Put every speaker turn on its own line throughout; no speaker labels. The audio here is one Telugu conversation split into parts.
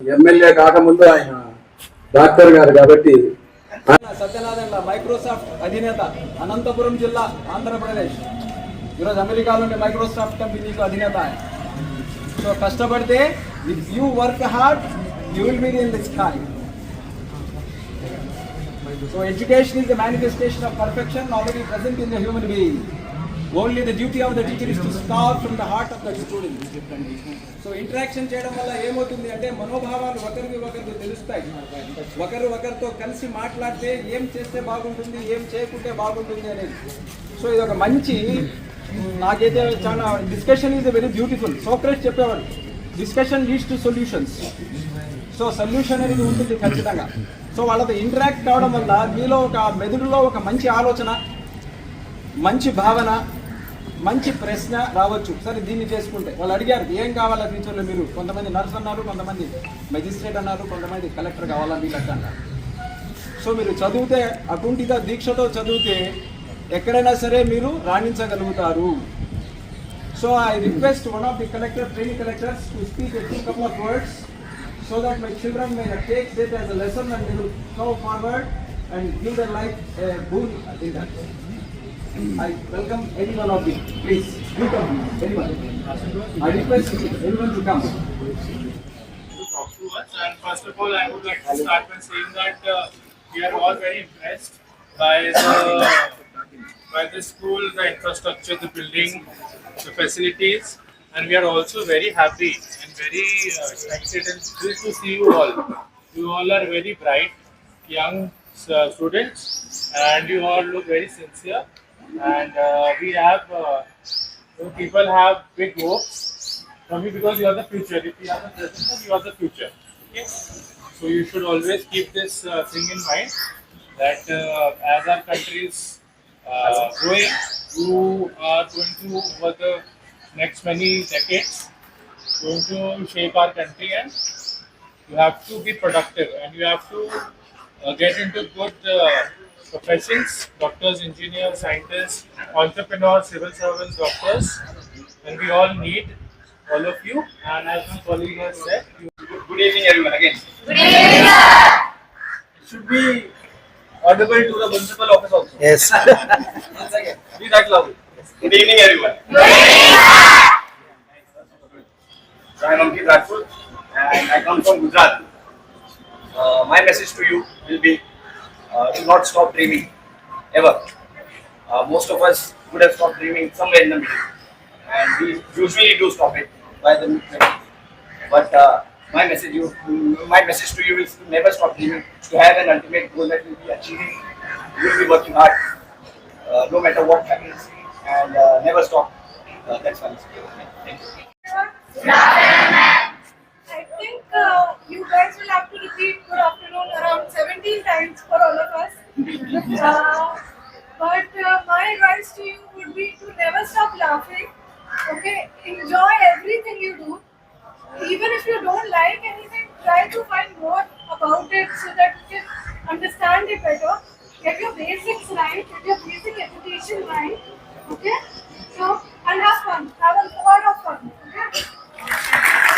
ఎమ్మెల్యే కాకముందు ఆయన డాక్టర్ గారు కాబట్టి
సత్యనారాయణ మైక్రోసాఫ్ట్ అధినేత అనంతపురం జిల్లా ఆంధ్రప్రదేశ్. ఈరోజు అమెరికాలోని మైక్రోసాఫ్ట్ కంపెనీకి అధినేత ఆయన. సో కష్టపడితే if you work hard you will be in the sky so education is the manifestation of perfection already present in the human being only the duty of the teacher is to start from the heart of the student so interaction చేయడం వల్ల ఏమవుతుంది అంటే మనోభావాలు ఒకరికి ఒకరికి తెలుస్తాయి. ఒకరు ఒకరితో కలిసి మాట్లాడితే ఏం చేస్తే బాగుంటుంది ఏం చేయకుంటే బాగుంటుంది అనేది. సో ఇది ఒక మంచి నాకైతే చాలా discussion is very beautiful Socrates చెప్పేవాడు discussion leads to solutions so solution అనేది ఉంటుంది ఖచ్చితంగా. సో వాళ్ళతో ఇంటరాక్ట్ కావడం వల్ల మీలో ఒక మెదడులో ఒక మంచి ఆలోచన మంచి భావన మంచి ప్రశ్న రావచ్చు. సరే దీన్ని చేసుకుంటే. వాళ్ళు అడిగారు ఏం కావాలా ఫ్యూచర్లో మీరు? కొంతమంది నర్స్ అన్నారు కొంతమంది మెజిస్ట్రేట్ అన్నారు కొంతమంది కలెక్టర్ కావాలా మీకు అన్నారు. సో మీరు చదివితే అకుంఠిత దీక్షతో చదివితే ఎక్కడైనా సరే మీరు రాణించగలుగుతారు. So I request one of the collector training collectors to speak a few couple of words so that my children may take this as a lesson and they will go forward and give their life a boon. in that. I welcome any one of you. Please, you come, anyone. I request everyone to come.
And first of all, I would like to start by saying that uh, we are all very impressed by the by the school, the infrastructure, the building, the facilities, and we are also very happy and very uh, excited and thrilled to see you all. You all are very bright, young uh, students, and you all look very sincere. And uh, we have uh, people have big hopes from you because you are the future. If you are the present, then you are the future. Okay? So you should always keep this uh, thing in mind that uh, as our country is uh, growing, you are going to over the next many decades going to shape our country and you have to be productive and you have to uh, get into good uh, professions doctors engineers scientists entrepreneurs civil servants doctors and we all need all of you and as my colleague has said you
Good evening, everyone. Again, Good it should be audible to the municipal office also.
Yes.
Once again, be that loud. Good evening, everyone. Good So I am Ankit Rajput, and I come from Gujarat. Uh, my message to you will be: uh, not stop dreaming, ever. Uh, most of us would have stopped dreaming somewhere in the middle, and we usually do stop it by the middle. But uh, my message you, my message to you is to never stop dreaming. To have an ultimate goal that you will be achieving, you will be working hard, uh, no matter what happens, and uh, never stop. Uh, that's my message. Thank you.
I think uh, you guys will have to repeat good afternoon around 17 times for all of us. Uh, but uh, my advice to you would be to never stop laughing. Okay, enjoy everything you do. Even if you don't like anything, try to find more about it so that you can understand it better. Get your basics right, get your basic education right. Okay, so and have fun. Have a lot of fun. Okay.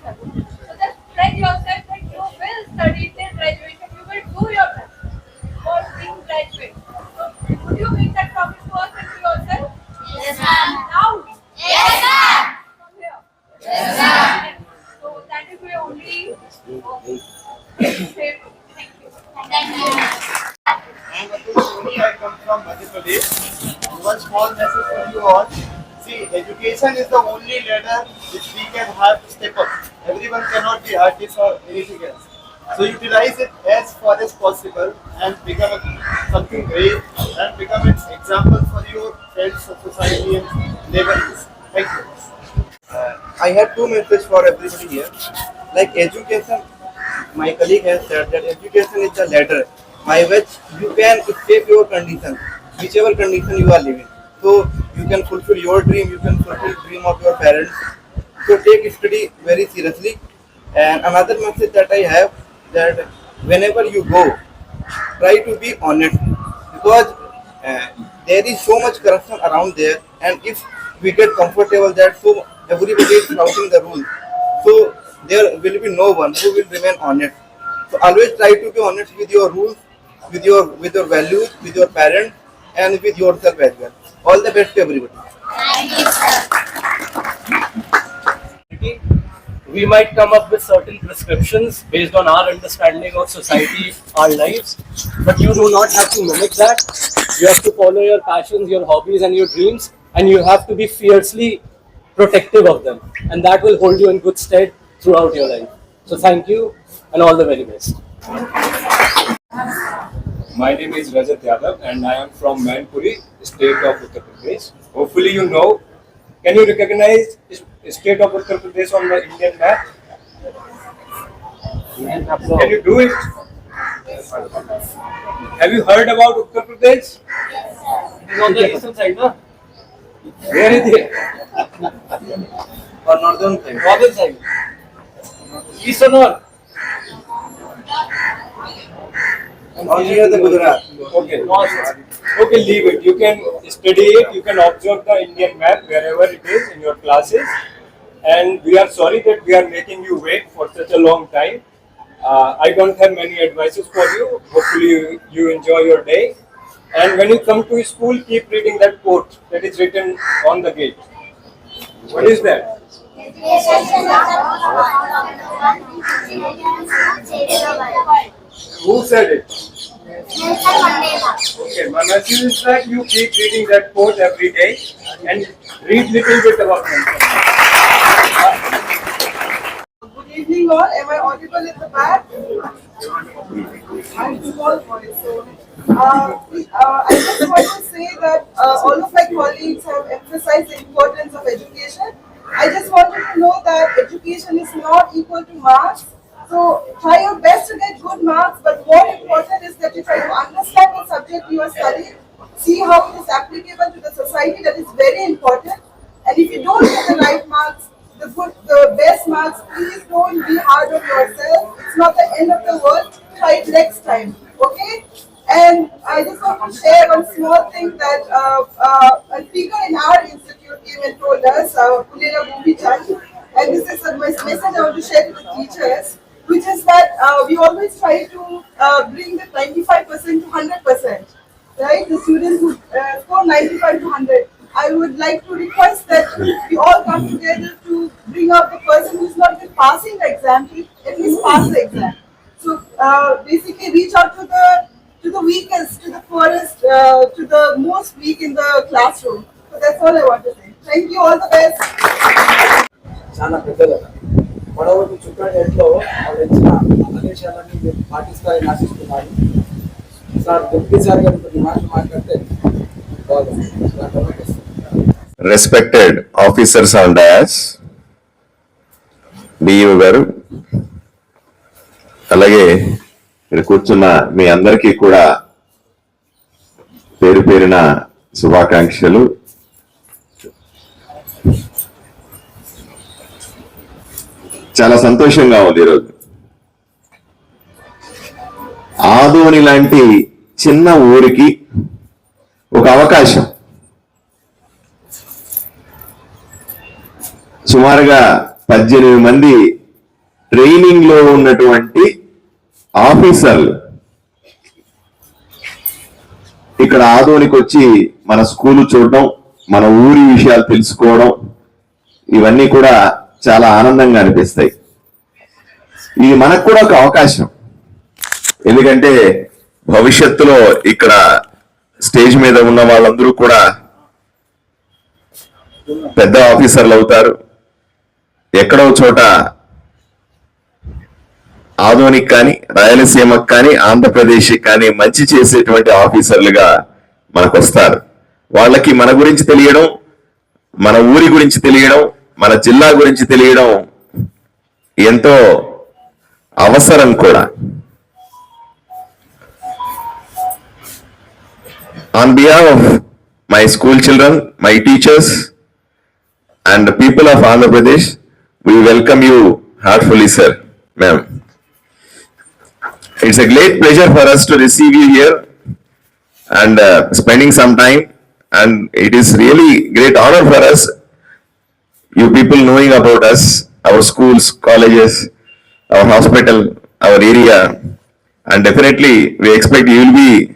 come from Madhya Pradesh. One small message for you all. See, education is the only ladder which we can have to step up. Everyone cannot be artist or anything else. So utilize it as far as possible and become something great and become an example for your friends society and neighbors. Thank you.
Uh, I have two messages for everybody here. Like education, my colleague has said that education is the ladder by which you can escape your condition, whichever condition you are living. So you can fulfill your dream, you can fulfill dream of your parents. So take study very seriously. And another message that I have that whenever you go, try to be honest because uh, there is so much corruption around there and if we get comfortable that so everybody is flouting the rules so there will be no one who will remain honest so always try to be honest with your rules with your with your values with your parents and with yourself as well all the best to everybody
we might come up with certain prescriptions based on our understanding of society, our lives, but you do not have to mimic that. You have to follow your passions, your hobbies, and your dreams, and you have to be fiercely protective of them, and that will hold you in good stead throughout your life. So, thank you, and all the very best.
My name is Rajat Yadav and I am from Manpuri, state of Uttar Pradesh. Hopefully you know. Can you recognize is- state of Uttar Pradesh on the Indian map? Can you do it? Have you heard about Uttar Pradesh?
It is on the eastern side, no?
Where is it?
or northern side
Northern side. East or north?
Or near the gujarat
Okay. Okay, leave it. You can study it. You can observe the Indian map wherever it is in your classes. And we are sorry that we are making you wait for such a long time. Uh, I don't have many advices for you. Hopefully, you, you enjoy your day. And when you come to school, keep reading that quote that is written on the gate. What is that? Who said it? Okay, my message is that you keep reading that quote every day and read little bit about them.
Good evening all, am I audible in the back? I'm small voice, so. Uh, uh, I just want to say that uh, all of my colleagues have emphasized the importance of education. I just wanted to know that education is not equal to marks. So try your best to get good marks, but more important is that you try to understand the subject you are studying, see how it is applicable to the society, that is very important. And if you don't get the right marks, the good, the best marks, please don't be hard on yourself. It's not the end of the world. Try it next time, okay? And I just want to share one small thing that uh, uh, a speaker in our institute came and told us, uh, Kulera Bhubi Chand, and this is a mes- message I want to share to the teachers, which is that uh, we always try to uh, bring the 95% to 100%, right? The students who uh, score 95 to 100. I would like to request that we all come together to bring up the person who's not even passing the exam, to at least pass the exam. So uh, basically, reach out to the to the weakest, to the poorest, uh, to the most weak in the classroom. So that's all I want to say. Thank you. All the best.
చాలా పెద్దలు పొడవులు చుట్టాడేట్లో వాళ్ళు ఇచ్చిన ఆదేశాలన్నీ మీరు పాటిస్తారని ఆశిస్తున్నారు సార్ డిప్యూటీ సార్ గారు కొన్ని మాటలు మాట్లాడితే
respected officers on dais DEO గారు అలాగే ఇక్కడ కూర్చున్న మీ అందరికీ కూడా పేరు పేరిన శుభాకాంక్షలు. చాలా సంతోషంగా ఉంది ఈరోజు. ఆదోని లాంటి చిన్న ఊరికి ఒక అవకాశం. సుమారుగా పద్దెనిమిది మంది ట్రైనింగ్లో ఉన్నటువంటి ఆఫీసర్లు. ఇక్కడ ఆదోనికి వచ్చి మన స్కూలు చూడడం మన ఊరి విషయాలు తెలుసుకోవడం ఇవన్నీ కూడా చాలా ఆనందంగా అనిపిస్తాయి. ఇది మనకు కూడా ఒక అవకాశం. ఎందుకంటే భవిష్యత్తులో ఇక్కడ స్టేజ్ మీద ఉన్న వాళ్ళందరూ కూడా పెద్ద ఆఫీసర్లు అవుతారు. ఎక్కడో చోట ఆధునిక్ కానీ రాయలసీమకు కానీ ఆంధ్రప్రదేశ్ కానీ మంచి చేసేటువంటి ఆఫీసర్లుగా మనకు వస్తారు వాళ్ళకి మన గురించి తెలియడం మన ఊరి గురించి తెలియడం మన జిల్లా గురించి తెలియడం ఎంతో అవసరం కూడా. On behalf of my school children, my teachers, and the people of Andhra Pradesh, we welcome you heartfully, sir, ma'am. It's a great pleasure for us to receive you here and uh, spending some time. And it is really great honor for us, you people knowing about us, our schools, colleges, our hospital, our area. And definitely, we expect you will be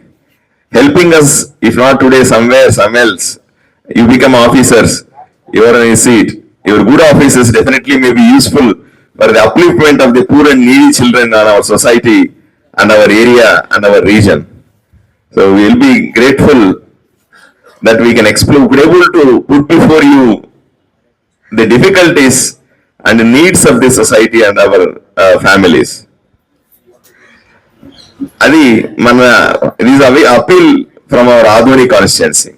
helping us, if not today, somewhere, some else. You become officers, you are in a seat. Your good offices definitely may be useful for the upliftment of the poor and needy children in our society and our area and our region. So we will be grateful that we can explore, be able to put before you the difficulties and the needs of the society and our uh, families. అది మన ఇది ఈస్ అవి appeal from our Adoni constituency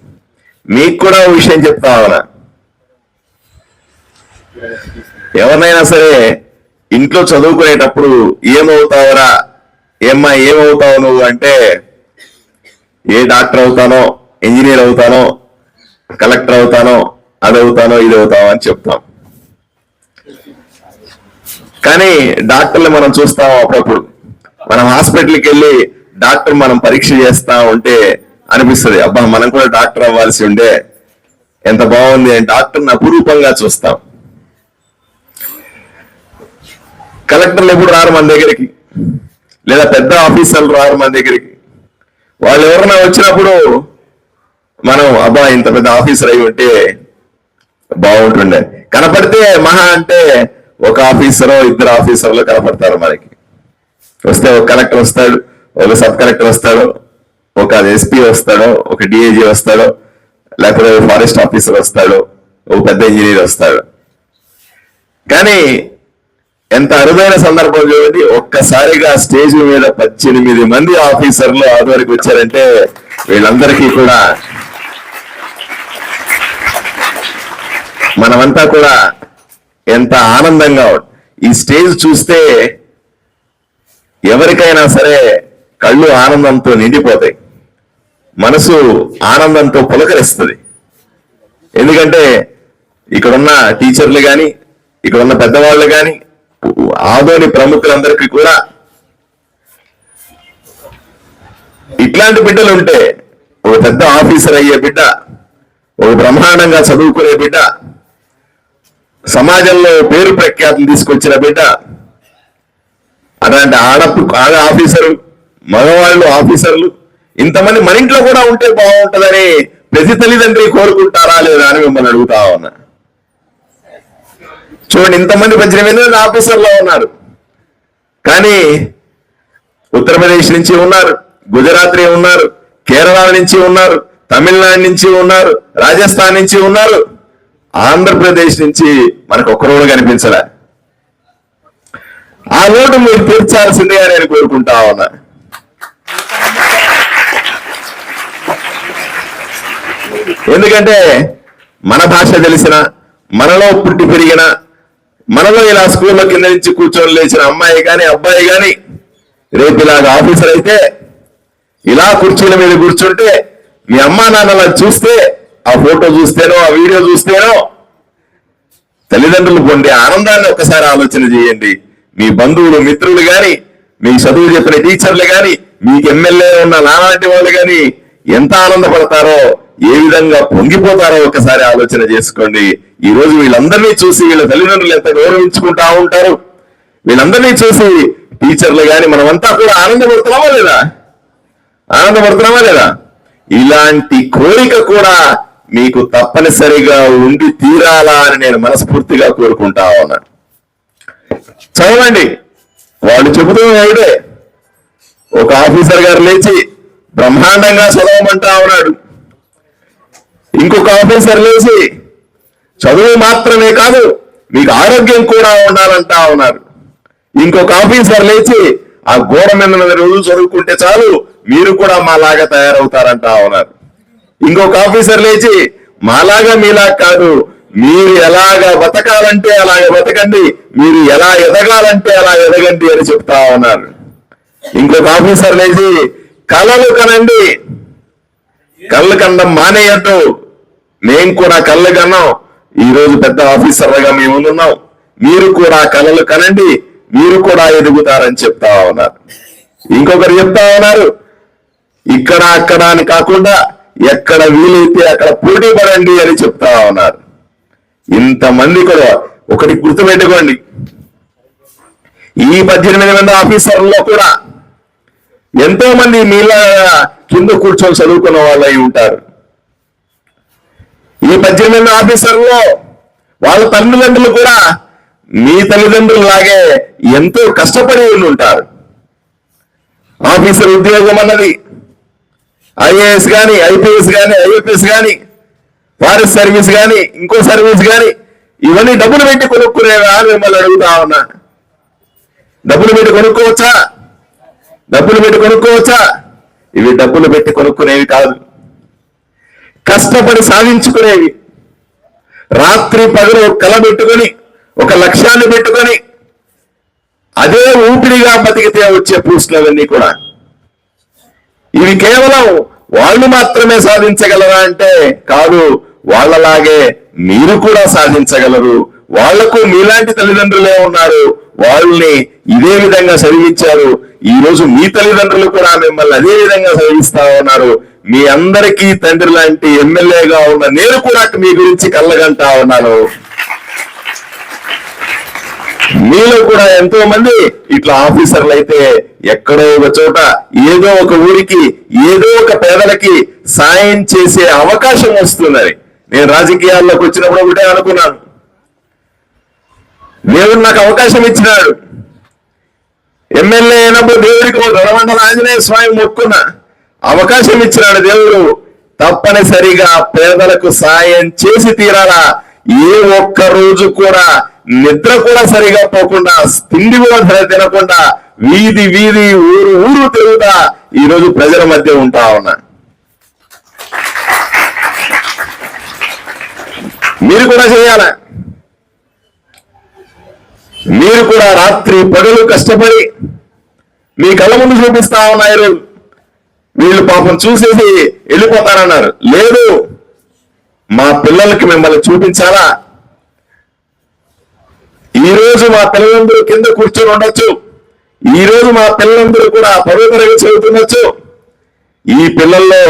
మీకు కూడా ఒక విషయం చెప్తా అవునా ఎవరినైనా సరే ఇంట్లో చదువుకునేటప్పుడు ఏమవుతావరా? ఏమ్మా ఏమవుతావు నువ్వు అంటే ఏ డాక్టర్ అవుతానో ఇంజనీర్ అవుతానో కలెక్టర్ అవుతానో అది అవుతానో ఇది అవుతానో అని చెప్తాం. కానీ డాక్టర్లు మనం చూస్తాం అప్పుడప్పుడు. మనం హాస్పిటల్కి వెళ్ళి డాక్టర్ మనం పరీక్ష చేస్తా ఉంటే అనిపిస్తుంది అబ్బా మనం కూడా డాక్టర్ అవ్వాల్సి ఉండే ఎంత బాగుంది అని డాక్టర్ని అపురూపంగా చూస్తాం. కలెక్టర్లు ఎప్పుడు రారు మన దగ్గరికి? లేదా పెద్ద ఆఫీసర్లు రారు మన దగ్గరికి? వాళ్ళు ఎవరన్నా వచ్చినప్పుడు మనం అబ్బా ఇంత పెద్ద ఆఫీసర్ అయి ఉంటే బాగుంటుండే. కనపడితే మహా అంటే ఒక ఆఫీసరో ఇద్దరు ఆఫీసర్లు కనపడతారు మనకి. వస్తే ఒక కలెక్టర్ వస్తాడు ఒక సబ్ కలెక్టర్ వస్తాడు ఒక ఎస్పీ వస్తాడు ఒక డిఐజీ వస్తాడు లేకపోతే ఫారెస్ట్ ఆఫీసర్ వస్తాడు ఒక పెద్ద ఇంజనీర్ వస్తాడు. కానీ ఎంత అరుదైన సందర్భం చూడండి ఒక్కసారిగా స్టేజ్ మీద పద్దెనిమిది మంది ఆఫీసర్లు ఆధ్వర్యకు వచ్చారంటే వీళ్ళందరికీ కూడా మనమంతా కూడా ఎంత ఆనందంగా ఈ స్టేజ్ చూస్తే ఎవరికైనా సరే కళ్ళు ఆనందంతో నిండిపోతాయి. మనసు ఆనందంతో పులకరిస్తుంది. ఎందుకంటే ఇక్కడున్న టీచర్లు కానీ ఇక్కడున్న పెద్దవాళ్ళు కానీ ఆదోని ప్రముఖులందరికీ కూడా ఇట్లాంటి బిడ్డలు ఉంటే ఒక పెద్ద ఆఫీసర్ అయ్యే బిడ్డ ఒక బ్రహ్మాండంగా చదువుకునే బిడ్డ సమాజంలో పేరు ప్రఖ్యాతులు తీసుకొచ్చిన బిడ్డ అలాంటి ఆడపు ఆడ ఆఫీసరు మగవాళ్ళు ఆఫీసర్లు ఇంతమంది మన ఇంట్లో కూడా ఉంటే బాగుంటుందని ప్రతి తల్లిదండ్రి కోరుకుంటారా లేదా అని మిమ్మల్ని అడుగుతా ఉన్నా. చూడండి ఇంతమంది పద్దెనిమిది మంది ఆఫీసర్లో ఉన్నారు. కానీ ఉత్తరప్రదేశ్ నుంచి ఉన్నారు గుజరాత్ ఉన్నారు కేరళ నుంచి ఉన్నారు తమిళనాడు నుంచి ఉన్నారు రాజస్థాన్ నుంచి ఉన్నారు ఆంధ్రప్రదేశ్ నుంచి మనకు ఒక్కరోడు కనిపించలే. ఆ ఓటు మీరు తీర్చాల్సిందే నేను కోరుకుంటా ఉన్నా. ఎందుకంటే మన భాష తెలిసిన మనలో పుట్టి పెరిగిన మనలో ఇలా స్కూల్లో కింద నుంచి కూర్చొని లేచిన అమ్మాయి కానీ అబ్బాయి కానీ రేపు ఇలాగ ఆఫీసర్ అయితే ఇలా కుర్చీల మీద కూర్చుంటే మీ అమ్మా నాన్నలా చూస్తే ఆ ఫోటో చూస్తేనో ఆ వీడియో చూస్తేనో తల్లిదండ్రులు పొందే ఆనందాన్ని ఒకసారి ఆలోచన చేయండి. మీ బంధువులు మిత్రులు గాని మీ చదువు చెప్పిన టీచర్లు గాని మీకు ఎమ్మెల్యే ఉన్న నానాటి వాళ్ళు గాని ఎంత ఆనందపడతారో ఏ విధంగా పొంగిపోతారో ఒకసారి ఆలోచన చేసుకోండి. ఈ రోజు వీళ్ళందరినీ చూసి వీళ్ళ తల్లిదండ్రులు ఎంత గౌరవించుకుంటా ఉంటారు? వీళ్ళందరినీ చూసి టీచర్లు గాని మనమంతా కూడా ఆనందపడుతున్నామా లేదా? ఆనందపడుతున్నామా లేదా? ఇలాంటి కోరిక కూడా మీకు తప్పనిసరిగా ఉండి తీరాలా అని నేను మనస్ఫూర్తిగా కోరుకుంటా ఉన్నాను. చదవండి. వాళ్ళు చెబుతున్న ఏడే ఒక ఆఫీసర్ గారు లేచి బ్రహ్మాండంగా చదవమంటా ఉన్నాడు. ఇంకొక ఆఫీసర్ లేచి చదువు మాత్రమే కాదు మీకు ఆరోగ్యం కూడా ఉండాలంటా ఉన్నారు. ఇంకొక ఆఫీసర్ లేచి ఆ గోడ మీద రోజులు చదువుకుంటే చాలు మీరు కూడా మాలాగా తయారవుతారంటా ఉన్నారు. ఇంకొక ఆఫీసర్ లేచి మాలాగా మీలా కాదు మీరు ఎలాగా బతకాలంటే అలాగ బతకండి మీరు ఎలా ఎదగాలంటే అలా ఎదగండి అని చెప్తా ఉన్నారు. ఇంకొక ఆఫీసర్ లేచి కళలు కనండి. కళ్ళు కండం మానేయద్దు. మేము కూడా కళ్ళు కన్నాం. ఈరోజు పెద్ద ఆఫీసర్లుగా మేము ఉన్నాం. మీరు కూడా కళలు కనండి మీరు కూడా ఎదుగుతారని చెప్తా ఉన్నారు. ఇంకొకరు చెప్తా ఉన్నారు ఇక్కడ అక్కడ అని కాకుండా ఎక్కడ వీలైతే అక్కడ పోటీ పడండి అని చెప్తా ఉన్నారు. ఇంతమంది కూడా ఒకటి గుర్తుపెట్టుకోండి. ఈ పద్దెనిమిది మంది ఆఫీసర్లో కూడా ఎంతో మంది మీలా కింద కూర్చొని చదువుకున్న వాళ్ళు ఉంటారు. ఈ పద్దెనిమిది మంది ఆఫీసర్లో వాళ్ళ తల్లిదండ్రులు కూడా మీ తల్లిదండ్రులు లాగే ఎంతో కష్టపడి ఉంటారు. ఆఫీసర్ ఉద్యోగం అన్నది ఐఏఎస్ కానీ ఐపీఎస్ కానీ ఐఎఫ్ఎస్ కానీ ఫారెస్ట్ సర్వీస్ కానీ ఇంకో సర్వీస్ కానీ ఇవన్నీ డబ్బులు పెట్టి కొనుక్కునేవా అని మిమ్మల్ని అడుగుతా ఉన్నా. డబ్బులు పెట్టి కొనుక్కోవచ్చా? డబ్బులు పెట్టి కొనుక్కోవచ్చా? ఇవి డబ్బులు పెట్టి కొనుక్కునేవి కాదు. కష్టపడి సాధించుకునేవి. రాత్రి పగలు కల పెట్టుకొని ఒక లక్ష్యాన్ని పెట్టుకొని అదే ఊపిరిగా బతికితే వచ్చే పూసులవన్నీ కూడా. ఇవి కేవలం వాళ్ళు మాత్రమే సాధించగలరా అంటే కాదు. వాళ్ళలాగే మీరు కూడా సాధించగలరు. వాళ్ళకు మీలాంటి తల్లిదండ్రులే ఉన్నారు. వాళ్ళని ఇదే విధంగా చదివించారు. ఈ రోజు మీ తల్లిదండ్రులు కూడా మిమ్మల్ని అదే విధంగా చదివిస్తా ఉన్నారు. మీ అందరికీ తండ్రి లాంటి ఎమ్మెల్యేగా ఉన్న నేను కూడా మీ గురించి కళ్ళగంటా ఉన్నాను. మీలో కూడా ఎంతో మంది ఇట్లా ఆఫీసర్లు అయితే ఎక్కడో ఒక చోట ఏదో ఒక ఊరికి ఏదో ఒక పేదలకి సాయం చేసే అవకాశం వస్తుందని నేను రాజకీయాల్లోకి వచ్చినప్పుడు ఒకటే అనుకున్నాను. దేవుడు నాకు అవకాశం ఇచ్చినాడు. ఎమ్మెల్యే అయినప్పుడు దేవుడికి ఒక ఆంజనేయ స్వామి మొక్కున్న అవకాశం ఇచ్చినాడు దేవుడు. తప్పనిసరిగా పేదలకు సాయం చేసి తీరాలా? ఏ ఒక్క రోజు కూడా నిద్ర కూడా సరిగా పోకుండా తిండి కూడా తినకుండా వీధి వీధి ఊరు ఊరు తిరుగుతా ఈ రోజు ప్రజల మధ్య ఉంటా ఉన్నా. మీరు కూడా చేయాల? మీరు కూడా రాత్రి పగలు కష్టపడి మీ కళ్ళ ముందు చూపిస్తా ఉన్నారు. వీళ్ళు పాపం చూసేసి వెళ్ళిపోతారన్నారు. లేదు మా పిల్లలకి మిమ్మల్ని చూపించాలా? ఈ రోజు మా పిల్లలందరూ కింద కూర్చొని ఉండొచ్చు. ఈ రోజు మా పిల్లలందరూ కూడా పదో తరగతి చదువుతుండొచ్చు. ఈ పిల్లల్లో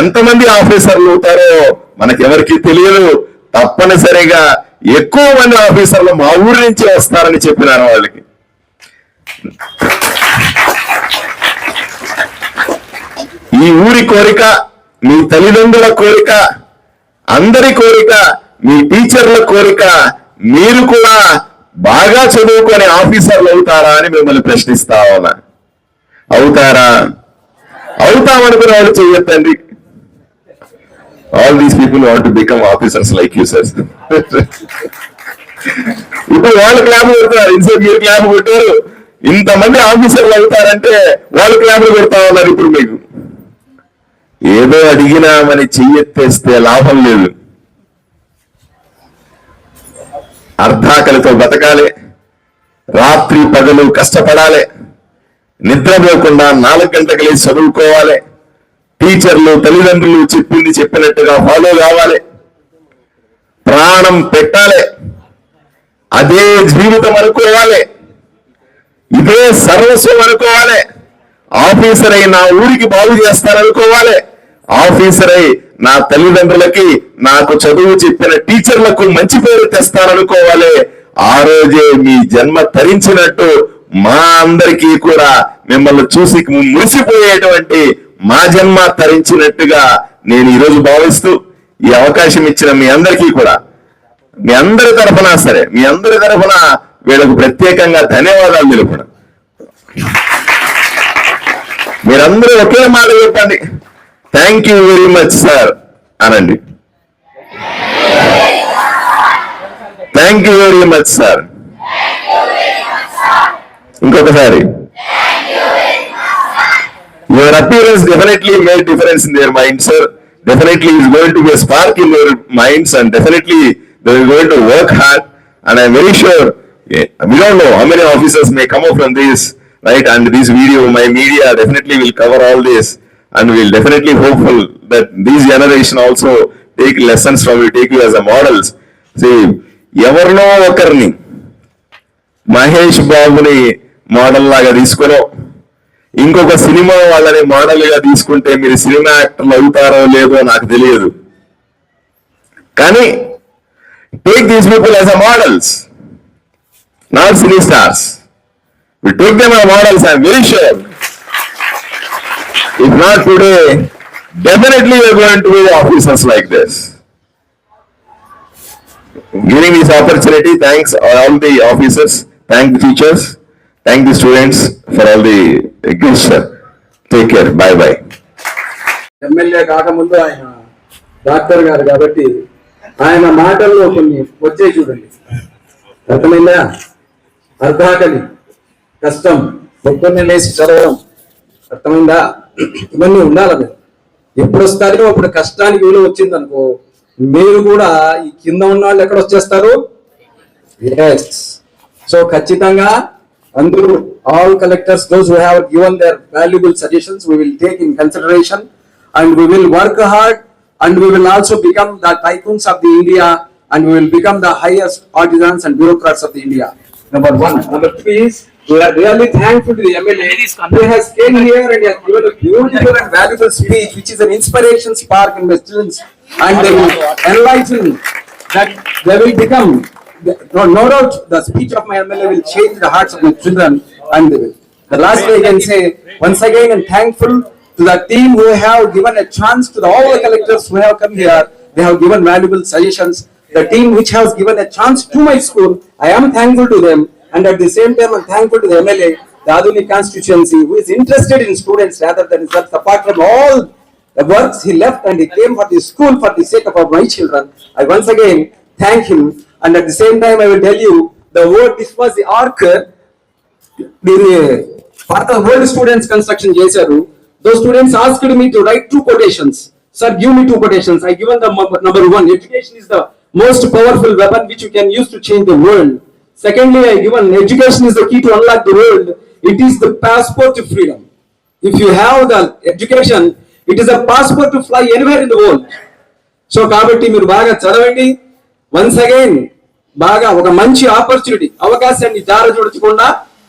ఎంతమంది ఆఫీసర్లు అవుతారో మనకెవరికి తెలియదు. తప్పనిసరిగా ఎక్కువ మంది ఆఫీసర్లు మా ఊరి నుంచి వస్తారని చెప్పినారు వాళ్ళకి. ఈ ఊరి కోరిక మీ తల్లిదండ్రుల కోరిక అందరి కోరిక మీ టీచర్ల కోరిక మీరు కూడా బాగా చదువుకొని ఆఫీసర్లు అవుతారా అని మిమ్మల్ని ప్రశ్నిస్తా ఉన్నా. అవుతారా? అవుతామనుకునే వాళ్ళు చెయ్యొద్దండి. All these people want to become officers like you sir ఇప్పుడు వాళ్ళు క్లాబ్ కొడతారు. ఇన్సేపు మీరు క్లాబ్ కొట్టారు. ఇంతమంది ఆఫీసర్లు అవుతారంటే వాళ్ళు క్లాబ్లు కొడతా ఉన్నారు ఇప్పుడు మీకు. ఏదో అడిగినామని చెయ్యెత్తేస్తే లాభం లేదు. అర్ధాకలితో బతకాలి. రాత్రి పగలు కష్టపడాలి. నిద్రపోకుండా నాలుగు గంటలకి చదువుకోవాలి. టీచర్లు తల్లిదండ్రులు చెప్పింది చెప్పినట్టుగా ఫాలో కావాలి. ప్రాణం పెట్టాలి. అదే జీవితం అనుకోవాలి. ఇదే సర్వస్వం అనుకోవాలి. ఆఫీసర్ అయి నా ఊరికి బాగు చేస్తాననుకోవాలి ఆఫీసర్ అయి నా తల్లిదండ్రులకి నాకు చదువు చెప్పిన టీచర్లకు మంచి పేరు తెస్తాననుకోవాలి ఆ రోజే మీ జన్మ తరించినట్టు మా అందరికీ కూడా మిమ్మల్ని చూసి మురిసిపోయేటువంటి మా జన్మ తరించినట్టుగా నేను ఈరోజు భావిస్తూ ఈ అవకాశం ఇచ్చిన మీ అందరికీ కూడా మీ అందరి తరఫున సరే మీ అందరి తరఫున వీళ్ళకు ప్రత్యేకంగా ధన్యవాదాలు తెలుపడం మీరందరూ ఒకే మాట చెప్పండి. Thank you very much sir అనండి. Thank you very much sir ఇంకొకసారి. Your appearance definitely made difference in their mind sir definitely is going to be a spark in your minds and definitely they are going to work hard and I'm very sure we don't know how many officers may come up from this right and this video my media definitely will cover all this and we'll definitely hopeful that these generation also take lessons from you, take you as a models. See, ఎవరినో ఒకరిని మహేష్ బాబుని మోడల్ లాగా తీసుకుని ఇంకొక సినిమా వాళ్ళని మోడల్గా తీసుకుంటే మీరు సినిమా యాక్టర్లు అవుతారో లేదో నాకు తెలియదు కానీ take these people as a models not cine stars we take them a models I'm very sure if not today definitely you're going to be officers like this giving this opportunity. Thanks all the officers, thank the teachers, thank the students for all the gifts. Sir take care bye bye.
MLA కాకముందు ఆయన డాక్టర్ గారు కాబట్టి ఆయన మాటల్లో కొన్ని వచ్చే చూడండి. అర్థమైందా? అర్ధాకలి కష్టం పొద్దున్నే లేచి చదవడం. అర్థమైందా? ఇవన్నీ ఉండాలి ఎప్పుడు వస్తారో అప్పుడు కష్టానికి విలువ వచ్చింది అనుకో మీరు కూడా ఈ కింద ఉన్న వాళ్ళు ఎక్కడ వచ్చేస్తారు? ఎస్ సో ఖచ్చితంగా And all collectors, those who have given their valuable suggestions, we will take in consideration. And we will work hard. And we will also become the tycoons of the India. And we will become the highest artisans and bureaucrats of the India. Number one. Number two is we are really thankful to the MLA who has came here and has given a beautiful and valuable speech, which is an inspiration spark in the students, and they will enlighten that they will become no, no doubt, the speech of my MLA will change the hearts of my children and will. The last way I can say, once again, I'm thankful to the team who have given a chance to the, all the collectors who have come here. They have given valuable suggestions. The team which has given a chance to my school, I am thankful to them. And at the same time, I'm thankful to the MLA, the Aduni constituency, who is interested in students rather than results. Apart from all the works he left and he came for the school for the sake of my children. I once again thank him. And at the same time, I will tell you, the word, this was the arc దీన్ని భారత వరల్డ్ స్టూడెంట్స్ కన్స్ట్రక్షన్ చేశారు. Though students asked me to write two quotations sir give me two quotations I given the number one education is the most powerful weapon which you can use to change the world secondly I given education is the key to unlock the world it is the passport to freedom if you have the education it is a passport to fly anywhere in the world so కాబట్టి మీరు బాగా చదవండి. వన్స్ అగైన్ బాగా ఒక మంచి ఆపర్చునిటీ అవకాశాన్ని జార చూడకుండా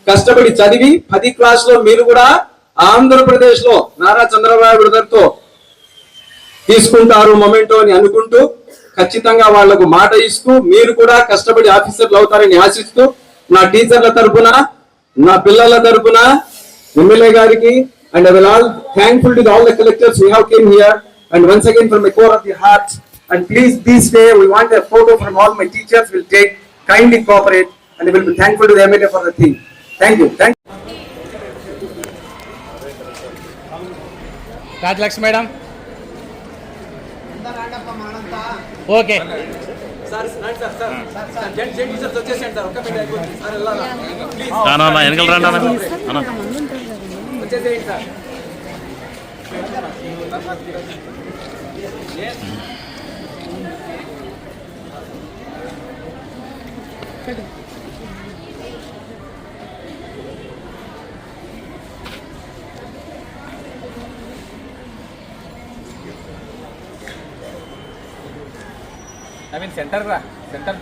కష్టపడి చదివి పది క్లాస్లో మీరు కూడా ఆంధ్రప్రదేశ్లో నారా చంద్రబాబు గారితో తీసుకుంటారు మొమెంటో అని అనుకుంటూ ఖచ్చితంగా వాళ్ళకు మాట ఇస్తూ మీరు కూడా కష్టపడి ఆఫీసర్లు అవుతారని ఆశిస్తూ నా టీచర్ల తరపున నా పిల్లల తరపున ఎమ్మెల్యే గారికి and I will all thankful to all the collectors we have came here and once again from my core of the heart and please this day we want a photo from all my teachers will take kindly cooperate and will be thankful to the MLA for the thing thank you thank
Rajalakshmi madam. Okay. Sir sir sir sir gent gent teachers వచ్చేసేయండి సార్ ఒక్క మినిట్ అయిపోతుంది సార్ వెళ్ళాలా ప్లీజ్
వెనకాల రండి అన్న. అన్న
వచ్చేసేయండి సార్ ఐ మీన్ సెంటర్ రా సెంటర్.